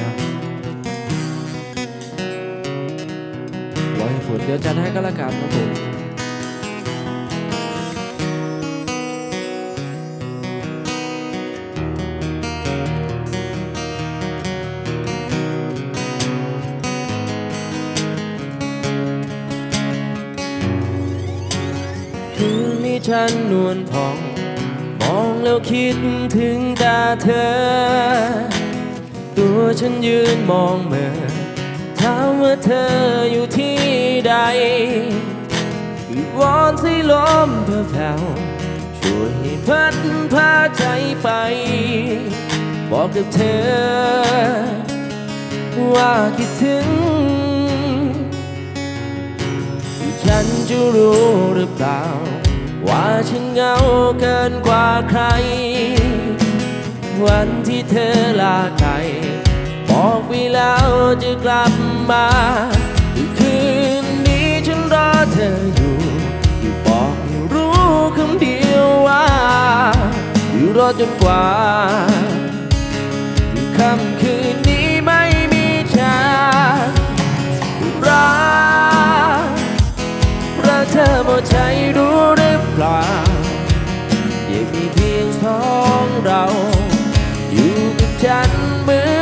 นะครอยฝุ่นเดี๋ยวจัดให้ก็แล้วกันครับผมคืนนี้ฉันนวลผ่อง มองแล้วคิดถึงตาเธอ ตัวฉันยืนมองเมื่อถามว่าเธออยู่ที่ใดวิวอนให้ลมเพอแผ่วช่วยให้พัดพาใจไป บอกกับเธอ ว่าคิดถึง ฉันจะรู้หรือเปล่า ว่าฉันเหงาเกินกว่าใคร วันที่เธอลาไกล จะกลับมาคืนนี้ฉันรอเธออยู่อยู่บอกให้รู้คำเดียวว่าอยู่รอจนกว่าค่ำคืนนี้ไม่มีฉันรักรักเธอหมดใจรู้หรือเปล่ายังมีเพียงสองเรา อยู่กับฉันเหมือน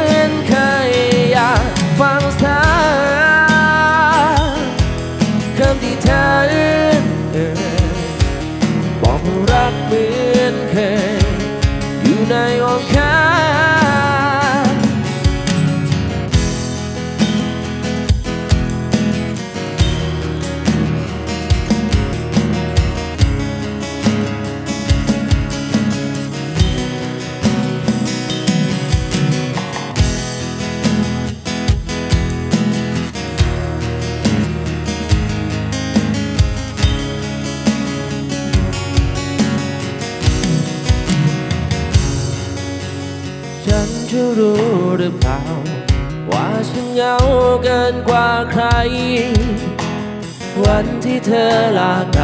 เหมือนเคยอยู่ในอ้อมแขน จะรู้หรือเปล่า ว่าฉันเหงาเกินกว่าใคร วันที่เธอลาไป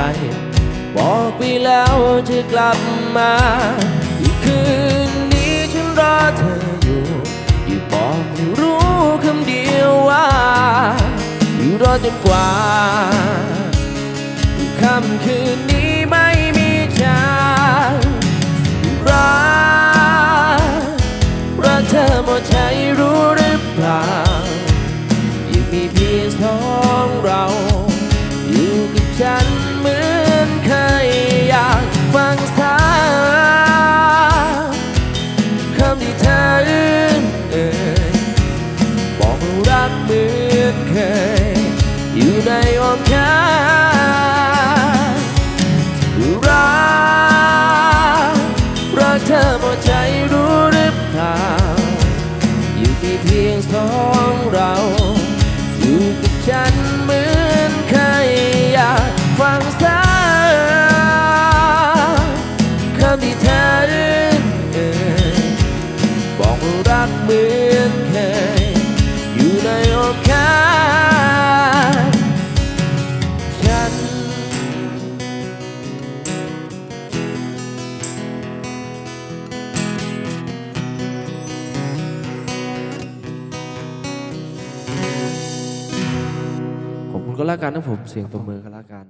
บอกไปแล้วจะกลับมาอีกคืนนี้ฉันรอเธออยู่อยู่บอกให้รู้คำเดียวว่า อยู่รอจนกว่าค่ำคืนนี้ไม่ ที่เพียงสองเรา ก็แล้วกันนะผมเสียงตัวมือก็แล้วกัน